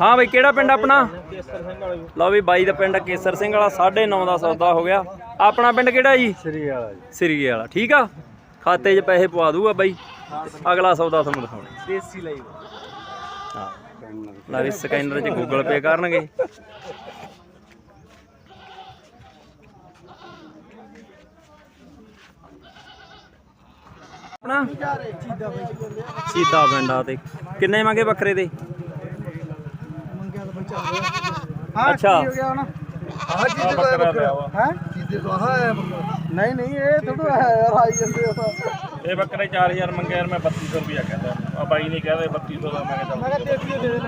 ਹਾਂ ਬਈ ਕਿਹੜਾ ਪਿੰਡ ਆਪਣਾ? ਲਓ ਵੀ ਬਾਈ ਦਾ ਪਿੰਡ ਕੇਸਰ ਸਿੰਘ ਵਾਲਾ 9.5 ਦਾ ਸੌਦਾ ਹੋ ਗਿਆ। ਆਪਣਾ ਪਿੰਡ ਕਿਹੜਾ ਜੀ? ਸ੍ਰੀ ਵਾਲਾ ਜੀ। ਸਿਰੀਏ ਵਾਲਾ ਠੀਕ ਆ? ਖਾਤੇ 'ਚ ਪੈਸੇ ਪਵਾ ਦੂਗਾ ਬਾਈ। ਅਗਲਾ ਸੌਦਾ ਤੁਹਾਨੂੰ ਦਿਖਾਉਣਾ। ਦੇਸੀ ਲਈ। ਹਾਂ। ਲਾ ਵੀ ਸਕੈਨਰ 'ਚ ਗੂਗਲ ਪੇ ਕਰਨਗੇ। ਆਪਣਾ? ਸੀਤਾ ਪਿੰਡਾ। ਤੇ। ਕਿੰਨੇ ਮੰਗੇ ਬੱਕਰੇ ਦੇ? ਅੱਛਾ। ਆਹ ਚੀਜ਼ ਤੋਂ ਹੈ ਬੱਕਰਾ ਹੈ ਚੀਜ਼ ਤੋਂ ਆਹ ਹੈ? ਬੱਕਰਾ ਨਹੀਂ ਨਹੀਂ ਇਹ ਥੋੜਾ ਹੈ ਯਾਰ ਆਈ ਜਾਂਦੇ ਆ ਇਹ ਬੱਕਰੇ 4000 ਮੰਗਿਆ ਯਾਰ ਮੈਂ 3200 ਰੁਪਇਆ ਕਹਿੰਦਾ। ਆ ਬਾਈ ਨੇ ਕਹਿੰਦੇ 3200 ਦਾ ਮੈਂ ਕਹਿੰਦਾ ਮੈਂ ਕਿਹਾ ਦੇਸੀ ਦੇ ਦੇ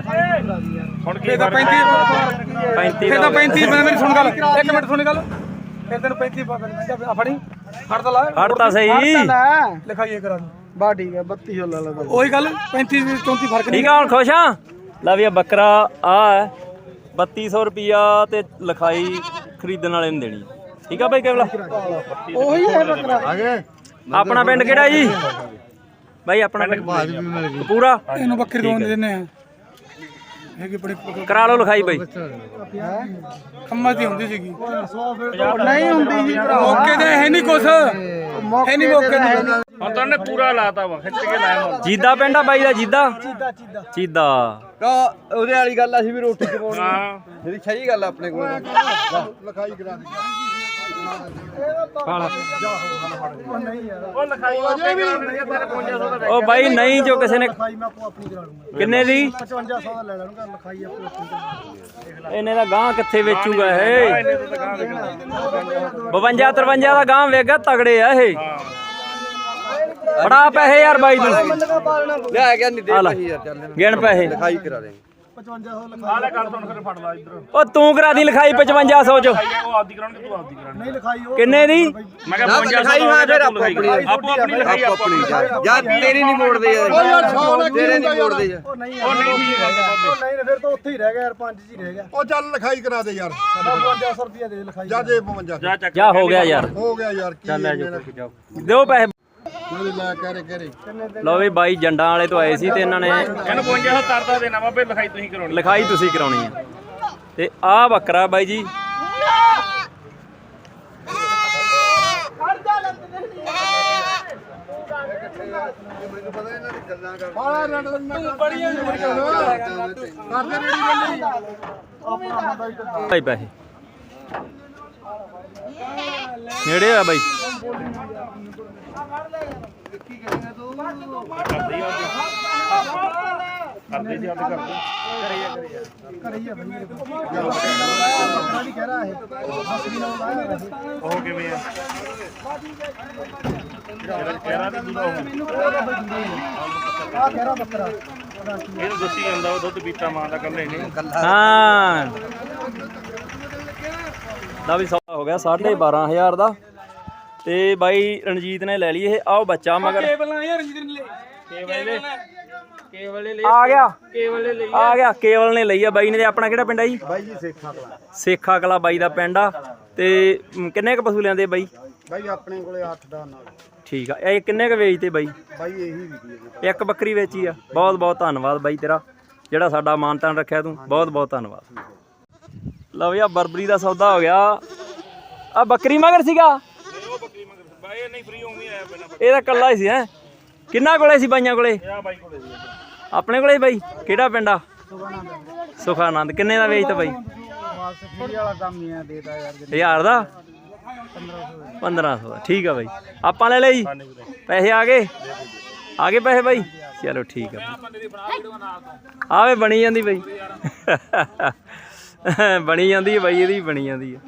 ਦੀ ਹੁਣ ਕੀ ਤਾਂ 35 35 ਇਹ ਤਾਂ ਦਾ 35 ਮੈਂ ਮੇਰੀ ਸੁਣ ਗੱਲ। ਇੱਕ ਮਿੰਟ ਸੁਣੀ ਗੱਲ। ਫਿਰ ਤੈਨੂੰ 35 ਪਾ ਫਿਰ ਆ ਫੜੀ। ਫੜ ਤਾਂ ਲਾ। ਹਟ ਤਾਂ ਸਹੀ। ਲਿਖਾਈਏ ਕਰਾ ਦੂੰ। ਬਾ ਠੀਕ ਹੈ 3200 ਲੈ ਲਾ। ਉਹੀ ਗੱਲ 35 ਦੀ 34 ਫ਼ਰਕ ਨਹੀਂ। ਠੀਕ ਆ ਹੁਣ ਖੁਸ਼ ਆ ਲੈ ਵੀ ਇਹ ਬੱਕਰਾ ਆ ਹੈ 3200 ਰੁਪਿਆ ਤੇ ਲਿਖਾਈ ਖਰੀਦਣ ਵਾਲੇ ਨੂੰ ਦੇਣੀ। ਠੀਕ ਆ ਬਾਈ ਕੇਵਲਾ? ਉਹੀ ਹੈ ਬੱਕਰਾ। ਆਪਣਾ ਪਿੰਡ ਕਿਹੜਾ ਜੀ? ਬਾਈ ਆਪਣਾ ਪਿੰਡ ਪੂਰਾ ਇਹਨੂੰ ਬੱਕਰੀ ਦੋਨ ਦਿੰਨੇ ਆ। ਕਰਾ ਲਓ ਲਿਖਾਈ ਬਾਈ। ਖੰਮਾ ਦੀ ਹੁੰਦੀ ਸੀਗੀ। ਨਹੀਂ ਹੁੰਦੀ ਜੀ ਭਰਾ ਮੌਕੇ ਤੇ ਹੈ ਨਹੀਂ ਕੁਛ। ਹੈ ਨਹੀਂ ਮੌਕੇ ਤੇ ਹੁਣ ਤਾਂ ਉਹਨੇ ਪੂਰਾ ਲਾਤਾ ਵਾ ਖਿੱਚ ਕੇ ਲਾਇਆ ਮੁੱਲ। ਜੀਦਾ ਪਿੰਡ ਆ ਬਾਈ ਦਾ ਜੀਦਾ? ਚੀਦਾ ਚੀਦਾ ਚੀਦਾ ਉਹਦੇ ਵਾਲੀ ਗੱਲ ਅਸੀਂ ਵੀ ਰੋਟੀ ਚਵਾਉਣੀ ਹਾਂ। ਜਿਹੜੀ ਸਹੀ ਗੱਲ ਆਪਣੇ ਕੋਲ। ਲਿਖਾਈ ਕਰਾ ਦੀ। ਉਹ ਲਿਖਾਈ ਆਪੇ ਕਰਾਉਣੀ ਆ, ਤੇਰੇ 5500 ਦਾ ਉਹ ਬਾਈ ਨਹੀਂ ਜੋ ਕਿਸੇ ਨੇ ਲਿਖਾਈ ਮੈਂ ਆਪੋ ਆਪਣੀ ਕਰਾ ਲੂੰਗਾ। ਕਿੰਨੇ ਦੀ? 5500 ਦਾ ਲੈ ਲੈਣਗਾ ਲਿਖਾਈ ਆਪੋ ਆਪਣੀ ਇਹਨੇ ਦਾ ਗਾਂ ਕਿੱਥੇ ਵੇਚੂਗਾ ਇਹ? ਇਹਨੇ ਤਾਂ ਗਾਂ ਵੇਚਣਾ। 52 53 ਦਾ ਗਾਂ ਵੇਗਾ ਤਗੜੇ ਆ ਇਹ। ਫੜਾ ਪੈਸੇ ਯਾਰ ਬਾਈ ਤੂੰ ਲਿਆ ਗਿਆ ਨਹੀਂ ਆ ਲੈ। ਗਿਣ ਪੈਸੇ। ਲਿਖਾਈ ਕਰਾ ਦੇ। 5500 ਲਿਖਾਈ ਆਲੇ ਗੱਲ ਸੁਣ ਫਿਰ ਫੜ ਲਾ ਇੱਧਰ। ਉਹ ਤੂੰ ਕਰਾ ਦੀ ਲਿਖਾਈ 5500 ਚ। ਉਹ ਆਪਦੀ ਕਰਾਉਣਗੇ ਤੂੰ ਆਪਦੀ ਕਰਾਉਣੀ। ਨਹੀਂ ਲਿਖਾਈ ਉਹ ਕਿੰਨੇ ਦੀ? ਮੈਂ ਕਿਹਾ 5500 ਲਿਖਾਈ ਹਾਂ ਫਿਰ ਆਪੋ ਆਪਣੀ ਆਪੋ ਆਪਣੀ ਲਿਖਾਈ ਆਪੋ ਆਪਣੀ ਯਾਰ। ਤੇਰੀ ਨਹੀਂ ਮੋੜਦੇ ਯਾਰ। ਤੇਰੇ ਨਹੀਂ ਮੋੜਦੇ ਯਾਰ। ਉਹ ਨਹੀਂ ਉਹ ਨਹੀਂ ਠੀਕ ਫਿਰ ਤਾਂ ਉੱਥੇ ਹੀ ਰਹਿ ਗਿਆ ਯਾਰ ਪੰਜ ਜੀ ਰਹਿ ਗਿਆ। ਉਹ ਚੱਲ ਲਿਖਾਈ ਕਰਾ ਦੇ ਯਾਰ। 5500 ਰੁਪਏ ਦੇ ਲਿਖਾਈ। ਜਾ ਦੇ 52 ਜਾ ਚੱਕ ਜਾ ਹੋ ਗਿਆ ਯਾਰ। ਹੋ ਗਿਆ ਯਾਰ ਕੀ ਚੱਲ ਲੈ ਜਾਓ। ਦਿਓ ਪੈਸੇ। ਲੈ ਕਰੇ ਕਰੇ। ਲਓ ਵੀ ਬਾਈ ਜੰਡਾਂ ਵਾਲੇ ਤੋਂ ਆਏ ਸੀ ਤੇ ਇਹਨਾਂ ਨੇ ਇਹਨੂੰ 5500 ਤਰਦਾ ਦੇਣਾ ਬਾਬੇ ਲਿਖਾਈ ਤੁਸੀਂ ਕਰਾਉਣੀ। ਲਿਖਾਈ ਤੁਸੀਂ ਕਰਾਉਣੀ ਆ। ਤੇ ਆਹ ਬੱਕਰਾ ਬਾਈ ਜੀ। ਭਾਈ ਪੈਸੇ। ਨੇੜੇ ਆ ਬਾਈ। ਕਰਦੇ ਜੀ ਆਪਦੇ ਕਰਦੇ ਕਰੀ ਆ ਬਈ ਮੇਰੇ ਕੋਲ। ਬੱਕਰਾ ਵੀ ਕਹਿ ਰਹਾ ਹੈ ਹੱਸ ਵੀ ਨਾ ਆਇਆ ਵੈਸੇ ਉਹ ਕਿਵੇਂ ਆ? ਜਿਹੜਾ ਕਹਿ ਤੇ ਦੂਰਾ ਉਹ ਆ ਕਹਿ ਰਹਾ ਬੱਕਰਾ। ਪਤਾ ਕੀ। ਇਹ ਤਾਂ ਦੱਸੀ ਜਾਂਦਾ ਉਹ ਦੁੱਧ ਪੀਤਾ ਮਾਂ ਦਾ ਕੱਲੇ ਨਹੀਂ। ਹਾਂ। ਦਾ ਵੀ ਸੌਦਾ ਹੋ ਗਿਆ 12500 ਦਾ। ਤੇ ਬਾਈ ਰਣਜੀਤ ਨੇ ਲੈ ਲਈ ਇਹ। ਆਓ ਬੱਚਾ ਮਗਰ। ਕੇਬਲ ਯਾਰ ਰਣਜੀਤ ਨੇ ਕੇਬਲ ਕੇਬਲ ਲੈ। ਆ ਗਿਆ। ਕੇਬਲ ਲੈ ਆ। ਗਿਆ। ਕੇਵਲ ਨੇ ਲਈ ਆ ਬਾਈ ਨੇ। ਤੇ ਆਪਣਾ ਕਿਹੜਾ ਪਿੰਡ ਆ ਜੀ? ਬਾਈ ਜੀ ਸੇਖਾਂ ਤੋਂ ਸੇਖਾ ਕਲਾ ਬਾਈ ਦਾ ਪਿੰਡ ਆ। ਤੇ ਕਿੰਨੇ ਕ ਪਸ਼ੂ ਲਿਆਂਦੇ ਬਾਈ? ਬਾਈ ਆਪਣੇ ਕੋਲੇ 8 ਦਾ ਨਾਲ। ਠੀਕ ਆ। ਇਹ ਕਿੰਨੇ ਕ ਵੇਚਦੇ ਬਾਈ? ਬਾਈ ਇਹੀ ਵਿਕੀ ਇੱਕ ਬੱਕਰੀ ਵੇਚੀ ਆ। ਬਹੁਤ ਬਹੁਤ ਧੰਨਵਾਦ ਬਾਈ ਤੇਰਾ। ਜਿਹੜਾ ਸਾਡਾ ਮਾਨਤਾਨ ਰੱਖਿਆ ਤੂੰ। ਬਹੁਤ ਬਹੁਤ ਧੰਨਵਾਦ। ਲਓ ਆ ਬਰਬਰੀ ਦਾ ਸੌਦਾ ਹੋ ਗਿਆ। ਆ ਬੱਕਰੀ ਮਗਰ ਸੀਗਾ। ਨਹੀਂ ਫ੍ਰੀ ਹੋਣੀ ਆਇਆ ਪਹਿਲਾਂ ਇਹ ਤਾਂ ਕੱਲਾ ਹੀ ਸੀ ਹੈ? ਕਿੰਨਾ ਕੋਲੇ ਸੀ ਬਾਈਆਂ ਕੋਲੇ? ਆ ਬਾਈ ਕੋਲੇ ਸੀ ਆਪਣੇ ਕੋਲੇ ਸੀ ਬਾਈ? ਕਿਹੜਾ ਪਿੰਡ ਆ? ਸੁਖਾਨੰਦ। ਕਿੰਨੇ ਦਾ ਵੇਚਤਾ ਬਾਈ? ਬਸ ਫਰੀ ਵਾਲਾ ਕੰਮ ਹੀ ਆ ਦੇਦਾ ਯਾਰ 1000 ਦਾ। 1500 ਦਾ ਠੀਕ ਆ ਬਾਈ। ਆਪਾਂ ਲੈ ਲਈ? ਪੈਸੇ ਆ ਗਏ? ਆ ਗਏ ਪੈਸੇ ਬਾਈ? ਚਲੋ ਠੀਕ ਆ ਆਵੇ ਬਣੀ ਜਾਂਦੀ ਬਾਈ। ਬਣੀ ਜਾਂਦੀ ਹੈ ਬਾਈ ਇਹਦੀ ਬਣੀ ਜਾਂਦੀ ਹੈ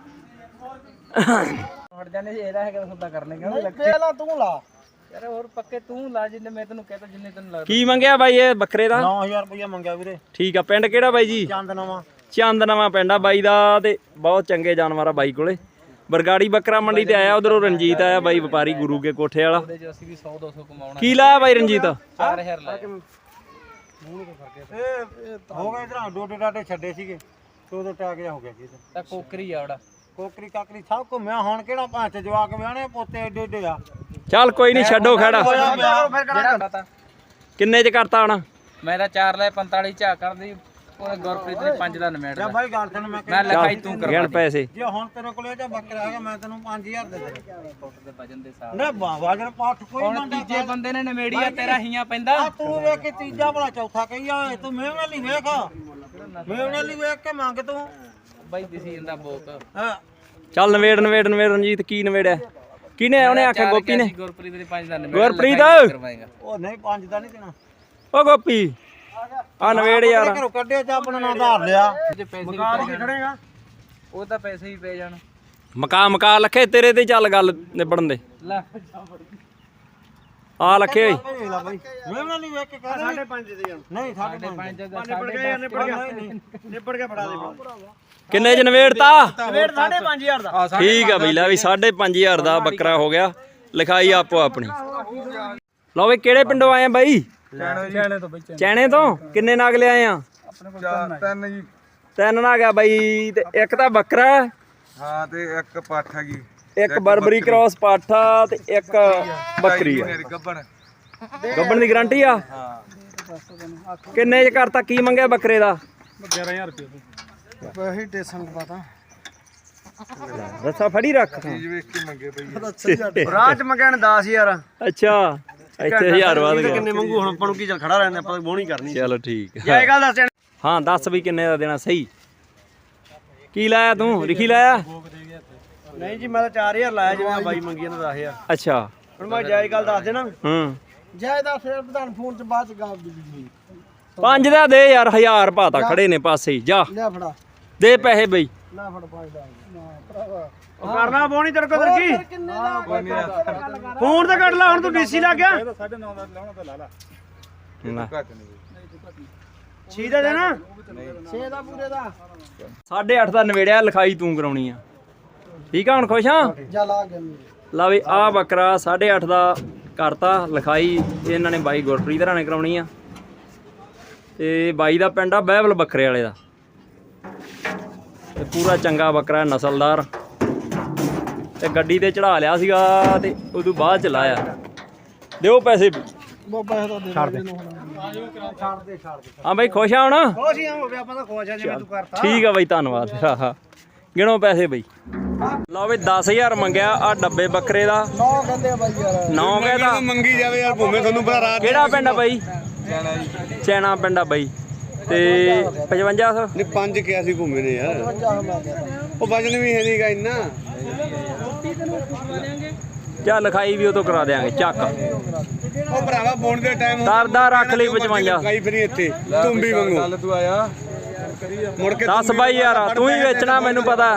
ਜਾਣੇ ਇਹਦਾ ਹੈਗਾ ਸੌਦਾ ਕਰ ਲੇਗਾ ਪਹਿਲਾਂ ਤੂੰ ਲਾ। ਯਾਰ ਹੋਰ ਪੱਕੇ ਤੂੰ ਲਾ ਜਿੰਨੇ ਮੈਂ ਤੈਨੂੰ ਕਹਤਾ ਜਿੰਨੇ ਤੈਨੂੰ ਲੱਗਦਾ। ਕੀ ਮੰਗਿਆ ਬਾਈ ਇਹ ਬੱਕਰੇ ਦਾ? 9000 ਰੁਪਇਆ ਮੰਗਿਆ ਵੀਰੇ। ਠੀਕ ਆ ਪਿੰਡ ਕਿਹੜਾ ਬਾਈ ਜੀ? ਚੰਦ ਨਵਾਂ ਚੰਦ ਨਵਾਂ ਪਿੰਡ ਆ ਬਾਈ ਦਾ ਤੇ ਬਹੁਤ ਚੰਗੇ ਜਾਨਵਰ ਆ ਬਾਈ ਕੋਲੇ। ਬਰਗਾੜੀ ਬੱਕਰਾ ਮੰਡੀ ਤੇ ਆਇਆ ਉਧਰੋਂ ਰਣਜੀਤ ਆਇਆ ਬਾਈ ਵਪਾਰੀ ਗੁਰੂ ਕੇ ਕੋਠੇ ਵਾਲਾ। ਉਹਦੇ ਚ ਅਸੀਂ ਵੀ 100 200 ਕਮਾਉਣਾ। ਕੀ ਲਾਇਆ ਬਾਈ ਰਣਜੀਤ? 4000 ਲਾਇਆ। ਇਹ ਹੋ ਗਏ ਇਧਰ ਡੋਡੇ ਡਾਡੇ ਛੱਡੇ ਸੀਗੇ। ਤੇ ਉਦੋਂ ਟੈਗ ਜਾ ਹੋ ਗਿਆ ਸੀ। ਤਾਂ ਕੋਕਰੀ ਆ ਉਹਦਾ। ਕੋਕਰੀ ਕਾਕਰੀ ਸਭ ਘੁੰਮਿਆ ਹੁਣ ਕਿਹੜਾ ਭਾਂਚ ਜਵਾਕ ਵਿਆਹਣੇ ਪੋਤੇ ਏਡੇ ਏਡੇ ਆ। ਚੱਲ ਕੋਈ ਨਹੀਂ ਛੱਡੋ ਖੜਾ। ਤਾਂ ਕਿੰਨੇ ਚ ਕਰਤਾ ਹੁਣ? ਮੈਂ ਤਾਂ 4 ਲਾਇਆ 45 ਝਾ ਕਰਦੀ ਉਹ ਗੁਰਪ੍ਰੀਤ ਨੇ 5 ਦਾ ਨਮੇੜ ਦਾ ਬਾਈ ਗੱਲ ਤੈਨੂੰ ਮੈਂ ਮੈਂ ਲਿਖਾਈ ਤੂੰ ਕਰਵਾ ਗਿਣ ਪੈਸੇ। ਜੇ ਹੁਣ ਤੇਰੇ ਕੋਲੇ ਜਾਂ ਬੱਕਰਾ ਹੈਗਾ ਮੈਂ ਤੈਨੂੰ 5000 ਦੇ ਦੇਣਾ। ਦੇ ਵਜਨ ਦੇ ਹਿਸਾਬ ਨਾ ਬਾਵਾ ਪਾਠ ਕੋਈ ਹੁਣ ਤੀਜੇ ਬੰਦੇ ਨੇ ਨਮੇੜੀ ਆ ਤੇਰਾ ਹੀਆਂ ਪੈਂਦਾ। ਆ ਤੂੰ ਵੇਖ ਕੇ ਤੀਜਾ ਭਲਾ ਚੌਥਾ ਕਹੀਆ ਤੂੰ ਮੇਵਣੇ ਲਈ ਵੇਖ। ਮੇਵਣੇ ਲਈ ਵੇਖ ਕੇ ਮੰਗ ਤੂੰ। ਬਾਈ ਦਿਸੀ ਜਾਂਦਾ ਬੋਕ। ਹਾਂ। ਚੱਲ ਨਵੇੜ ਨਵੇੜ ਨਵੇੜ ਰਣਜੀਤ ਕੀ ਨਵੇੜਿਆ? ਕਿਨੇ ਉਹਨੇ ਆਖਿਆ ਗੋਪੀ ਨੇ? ਗੁਰਪ੍ਰੀਤ ਨੇ 5 ਦਾ ਗੁਰਪ੍ਰੀਤ! ਕਰਵਾਏਗਾ। ਉਹ ਨਹੀਂ ਪੰਜ ਦਾ ਨਹੀਂ ਦੇਣਾ। ਓ ਗੋਪੀ ਆ ਨਵੇੜ ਯਾਰ। ਘਰੋਂ ਕੱਢਿਆ ਜਾਂ ਆਪਣਾ ਨਾਂ ਧਾਰ ਲਿਆ। ਮਕਾਨ ਕੀ ਖੜੇਗਾ? ਉਹ ਤਾਂ ਪੈਸੇ ਹੀ ਪੈ ਜਾਣ। ਮਕਾ ਮਕਾ ਲਖੇ ਤੇਰੇ ਤੇ ਚੱਲ ਗੱਲ ਨਿਬੜਨ ਦੇ। ਲੈ ਆ ਲਖੇ ਓਏ ਵੇਖ ਲੈ ਲਈ ਵੇਖ ਕੇ ਕਹਿ ਸਾਡੇ ਪੰਜ ਦੇ ਨਹੀਂ ਸਾਡੇ ਪੰਜ 5 ਦਾ ਸਾਡੇ ਨਹੀਂ ਨਹੀਂ ਨਿਬੜ ਕੇ ਫੜਾ ਦੇ ਕਿੰਨੇ ਚ ਨਵੇੜਤਾ ਵੇਟ 5500 ਦਾ ਠੀਕ ਆ ਬਈ, ਲੈ ਵੀ 5500 ਦਾ ਬੱਕਰਾ ਹੋ ਗਿਆ। ਲਿਖਾਈ ਆਪੋ ਆਪਣੀ। ਲਓ ਵੀ ਕਿਹੜੇ ਪਿੰਡੋਂ ਆਏ ਆ ਬਾਈ? ਚੈਣੇ ਤੋਂ। ਬਈ ਚੈਣੇ ਤੋਂ ਕਿੰਨੇ ਨਾਗ ਲਿਆਏ ਆ? ਤਿੰਨ ਜੀ ਤਿੰਨ ਨਾਗ ਆ ਬਾਈ, ਤੇ ਇੱਕ ਤਾਂ ਬੱਕਰਾ। ਹਾਂ, ਤੇ ਇੱਕ ਪੱਠ ਹੈਗੀ। ਇੱਕ ਬਰਬਰੀ ਕ੍ਰਾਸ ਪਾਠਾ ਤੇ ਇੱਕ ਬੱਕਰੀ ਆ। ਗੱਬਣ। ਗੱਬਣ ਦੀ ਗਾਰੰਟੀ ਆ? ਕਿੰਨੇ ਚ ਕਰਤਾ ਕੀ ਮੰਗਿਆ ਬੱਕਰੇ ਦਾ? 11000 ਰੁਪਏ। ਵਹੀ ਟੇਸ਼ਨ ਦਾ ਪਤਾ। ਰੱਸਾ ਫੜੀ ਰੱਖ। ਚੀਜ਼ ਵੇਖ ਕੇ ਮੰਗੇ ਬਈ। ਰਾਜ ਮੰਗਣ 10000 ਅੱਛਾ ਇੱਥੇ ਹਜ਼ਾਰ ਵੱਧ ਗਿਆ। ਕਿੰਨੇ ਮੰਗੂ? ਹੁਣ ਆਪਾਂ ਨੂੰ ਕੀ ਚੱਲ ਖੜਾ ਰਹਿੰਦੇ ਆਪਾਂ ਬੋਣੀ ਕਰਨੀ। ਚਲੋ ਠੀਕ ਆ। ਇਹ ਗੱਲ ਦੱਸ ਹਾਂ ਦੱਸ ਵੀ ਕਿੰਨੇ ਦਾ ਦੇਣਾ ਸਹੀ। ਕੀ ਲਾਇਆ ਤੂੰ? ਲਿਖੀ ਲਾਇਆ? ਨਹੀਂ ਜੀ ਮੈਂ ਤਾਂ 4000 ਲਾਇਆ ਜਿਵੇਂ ਬਾਈ ਮੰਗੀ ਜਾਂਦਾ 10000 ਅੱਛਾ। ਹੁਣ ਮੈਂ ਜਾਇਜ਼ ਗੱਲ ਦੱਸ ਦੇਣਾ। ਹੂੰ। ਜਾਇਜ਼ ਦਾ ਫਿਰ ਪ੍ਰਧਾਨ ਫੋਨ ਚ ਬਾਅਦ ਚ ਗਾਲ ਦੀ ਵੀ ਪੰਜ ਦਾ ਦੇ ਯਾਰ ਹਜ਼ਾਰ ਪਾਤਾ ਖੜੇ ਨੇ ਪਾਸੇ ਹੀ ਜਾ। ਲਿਆ ਫੜਾ। ਦੇ ਪੈਸੇ ਬਈ। ਲੈ ਫੜ ਪੰਜ ਦਾ। ਨਾ ਭਰਾਵਾ। ਕਰਨਾ ਬੋਣੀ ਤੇਰੇ ਕੋਲ ਕੀ? ਫੋਨ ਤੇ ਕੱਢ ਲਾ ਹੁਣ ਤੂੰ ਡੀਸੀ ਲੱਗ ਗਿਆ। ਨਾ। ਛੀ ਦਾ ਦੇਣਾ? 6 ਦਾ ਪੂਰੇ ਦਾ। ਸਾਢੇ ਅੱਠ ਦਾ ਨਵੇੜਿਆ ਲਿਖਾਈ ਤੂੰ ਕਰਾਉਣੀ ਆ। ਠੀਕ ਆ ਹੁਣ ਖੁਸ਼ ਆ? ਜਾ ਲਾ ਗਿਆ ਲਾ ਵੀ ਆ ਬੱਕਰਾ 8.5 ਦਾ ਕਰਤਾ ਲਿਖਾਈ ਇਹਨਾਂ ਨੇ ਬਾਈ ਗੁਰਪ੍ਰੀਤ ਨੇ ਕਰਾਉਣੀ ਆ। ਤੇ ਬਾਈ ਦਾ ਪਿੰਡ ਆ ਬਹਿਬਲ ਬੱਕਰੇ ਵਾਲੇ ਦਾ। ਤੇ ਪੂਰਾ ਚੰਗਾ ਬੱਕਰਾ ਨਸਲਦਾਰ। ਤੇ ਗੱਡੀ ਤੇ ਚੜਾ ਲਿਆ ਸੀਗਾ ਤੇ ਉਦੋਂ ਬਾਅਦ ਚ ਲਾਇਆ। ਦਿਓ ਪੈਸੇ। ਬਾਬਾ ਇਹਦਾ ਦੇ ਛੱਡ ਦੇ। ਛੱਡ ਦੇ ਛੱਡ ਦੇ। ਹਾਂ ਬਾਈ ਖੁਸ਼ ਆ ਹੁਣ? ਖੁਸ਼ ਹੀ ਹੋ ਗਿਆ ਆਪਾਂ ਤਾਂ ਖੁਸ਼ ਆ ਜਿਵੇਂ ਤੂੰ ਕਰਤਾ। ਠੀਕ ਆ ਬਾਈ ਧੰਨਵਾਦ। ਆਹਾ ਗਿਣੋ ਪੈਸੇ ਬਈ। ਲਓ ਵੀ 10000 ਮੰਗਿਆ ਆ ਡੱਬੇ ਬੱਕਰੇ ਦਾ। ਨੌ ਕਹਿੰਦੇ ਆ ਬਾਈ ਯਾਰ। ਨੌ ਕਹਿੰਦਾ। ਮੰਗੀ ਜਾਵੇ ਯਾਰ ਭੂਮੇ ਤੁਹਾਨੂੰ ਭਰਾ ਰਾਤ ਕਿਹੜਾ ਪਿੰਡ ਆ ਬਾਈ? ਚੈਣਾ ਪਿੰਡ ਆ ਬਾਈ। ਤੇ 5500 ਨੇ ਪੰਜ ਕਿਹਾ ਸੀ ਭੂਮੇ ਨੇ ਯਾਰ। ਉਹ ਵਜਨ ਵੀ ਹੈ ਨਹੀਂਗਾ ਇੰਨਾ। ਚਾ ਲਿਖਾਈ ਵੀ ਉਹ ਤੋਂ ਕਰਾ ਦੇਾਂਗੇ ਚੱਕ। ਉਹ ਭਰਾਵਾ ਬੋਣ ਦੇ ਟਾਈਮ ਦਰਦਾ ਰੱਖ ਲਈ 55 ਕਾਈ ਫਰੀ ਇੱਥੇ ਤੁੰਬੀ ਵਾਂਗੂ ਚੱਲ ਤੂੰ ਆਇਆ। ਮੁੜ ਕੇ ਦੱਸ ਬਾਈ ਯਾਰ ਤੂੰ ਹੀ ਵੇਚਣਾ ਮੈਨੂੰ ਪਤਾ।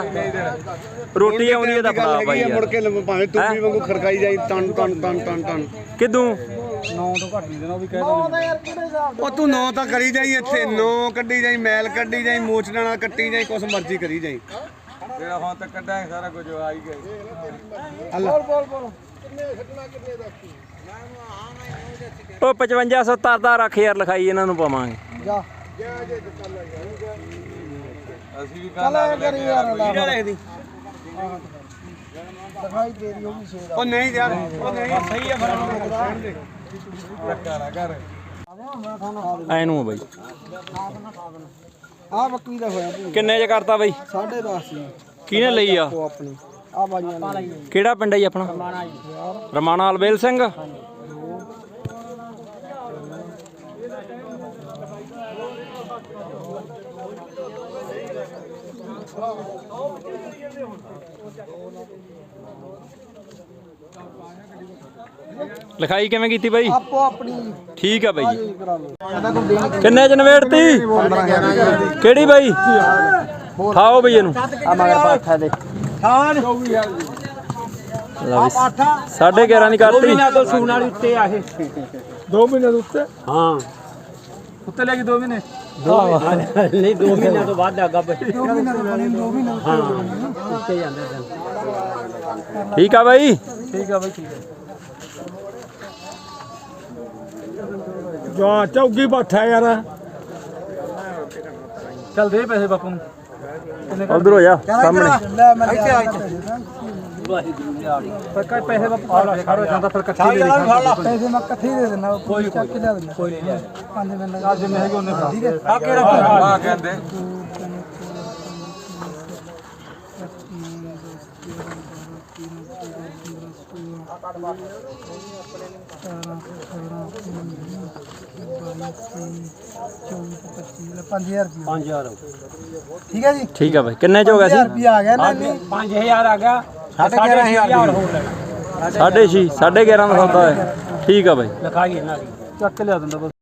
ਰੋਟੀ ਆਉਂਦੀ ਹੈ ਤਾਂ ਫੜਾ ਬਾਈ ਮੁੜ ਯਾਰ ਕੇ ਲੰਮ- ਭਾਵੇਂ ਤੁੰਬੀ ਵਾਂਗੂ ਖੜਕਾਈ ਜਾਈ ਟਨ ਟਨ ਟਨ ਟਨ ਟਨ ਕਿਦੋਂ? ਦਾ ਯਾਰ ਉਹ ਤੂੰ ਨੌ ਤਾਂ ਕਰੀ ਜਾਈ ਇੱਥੇ ਨੌ ਕੱਢੀ ਜਾਈ ਮੈਲ ਕੱਢੀ ਜਾਈ ਮੋਚਣਾ ਨਾਲ ਕੱਟੀ ਜਾਈ ਕੁਛ ਮਰਜ਼ੀ ਕਰੀ ਜਾਈ। ਜਿਹੜਾ ਹੁਣ ਤੱਕ ਕੱਢਾਂਗੇ ਸਾਰਾ ਕੁਝ ਆ ਹੀ ਗਿਆ ਬੋਲ ਬੋਲ ਬੋਲ। ਉਹ 5500 ਤਰਦਾ ਰੱਖ ਯਾਰ ਲਿਖਾਈ ਇਹਨਾਂ ਨੂੰ ਪਾਵਾਂਗੇ। ਜਾ। ਚੱਲ ਐ ਕਰੀ ਯਾਰ ਲਾ ਫੜ। ਲਿਖਦੀ ਦਿਖਾਈ ਤੇਰੀ ਉਹ ਵੀ ਛੇ ਦਾ ਉਹ ਨਹੀਂ ਯਾਰ ਉਹ ਨਹੀਂ। ਸਹੀ ਆ ਫਿਰ ਧੱਕਾ ਨਾ ਕਰ ਐ ਨੂੰ ਆ ਬਾਈ। ਆ ਬੱਕਰੀ ਦਾ ਹੋਇਆ ਤੂੰ ਕਿੰਨੇ ਚ ਕਰਤਾ ਬਾਈ? 10.5 ਸੀ। ਕਿਹਨੇ ਲਈ ਆ? ਆਪਣੀ। ਕਿਹੜਾ ਪਿੰਡ ਹੈ ਜੀ ਆਪਣਾ? ਰਮਾਣਾ ਅਲਬੇਲ ਸਿੰਘ। ਲਿਖਾਈ ਕਿਵੇਂ ਕੀਤੀ ਬਾਈ? ਆਪੋ ਆਪਣੀ। ਠੀਕ ਆ ਬਾਈ। ਕਿੰਨੇ ਚ ਨਵੇੜਤੀ ਕਿਹੜੀ ਬਾਈ? ਖਾਓ ਬਈ ਇਹਨੂੰ। ਆ ਮਗਰ ਪਾਠਾ ਦੇ। ਖਾਨ ਲਓ ਵੀ ਸਾਢੇ 11 ਦੀ ਕਰਤੀ। ਤੋਂ ਸੂਣ ਵਾਲੀ ਉੱਤੇ ਆ ਇਹ। 2 ਮਹੀਨੇ ਦੇ ਉੱਤੇ? ਹਾਂ। ਉੱਤੇ ਲੈ ਕੇ 2 ਮਹੀਨੇ। ਨਹੀਂ 2 ਮਹੀਨਿਆਂ ਤੋਂ ਵੱਧ ਆ ਗੱਬ 2 ਮਹੀਨਿਆਂ ਤੋਂ 2 ਮਹੀਨੇ ਹਾਂ। ਉੱਤੇ ਜਾਂਦੇ ਠੀਕ ਆ ਬਾਈ। ਠੀਕ ਆ ਬਈ ਠੀਕ ਆ। ਜਾ ਚੌਗੀ ਬੈਠਾ ਯਾਰ। ਚੱਲ ਦੇ ਪੈਸੇ ਬਾਪੂ ਨੂੰ। ਉਧਰ ਹੋ ਜਾ ਸਾਹਮਣੇ। ਲੈ ਮੈਂ ਇੱਥੇ ਆ ਇੱਥੇ। ਪੱਕਾ ਪੈਸੇ ਦਾ ਪਾਲਾ ਸਾਰਾ ਜਾਂਦਾ ਫਿਰ ਇਕੱਠੇ ਦੇ ਪੈਸੇ ਮੈਂ ਇਕੱਠੇ ਦੇ ਦਿੰਦਾ ਕੋਈ ਚੱਕ ਕੇ ਲਿਆ ਕੋਈ ਨਹੀਂ। ਪੰਜ ਮਿੰਟ ਅੱਜ ਜਿੰਨੇ ਹੈਗੇ ਉਹਨੇ ਫੜਾ। ਠੀਕ ਹੈ। ਆ ਕਿਹੜਾ ਆ ਕਹਿੰਦੇ। ਪੰਜ ਹਜ਼ਾਰ ਰੁਪਏ 5000 ਠੀਕ ਹੈ ਜੀ ਠੀਕ ਆ ਬਾਈ ਕਿੰਨੇ ਚ ਹੋ ਗਿਆ ਸੀ? ਰੁਪਏ ਆ ਗਿਆ ਨਾ। ਇੰਨੇ 5000 ਆ ਗਿਆ। ਸਾਢੇ 11000 ਹੋਰ ਲੈਣਾ ਸਾਢੇ ਛੇ ਸਾਢੇ 11 ਦਾ ਸੌਦਾ ਹੈ ਠੀਕ ਆ ਬਾਈ। ਲਿਖਾਈ ਇਹਨਾਂ ਦੀ। ਚੱਕ ਲਿਆ ਦਿੰਦਾ ਬਸ।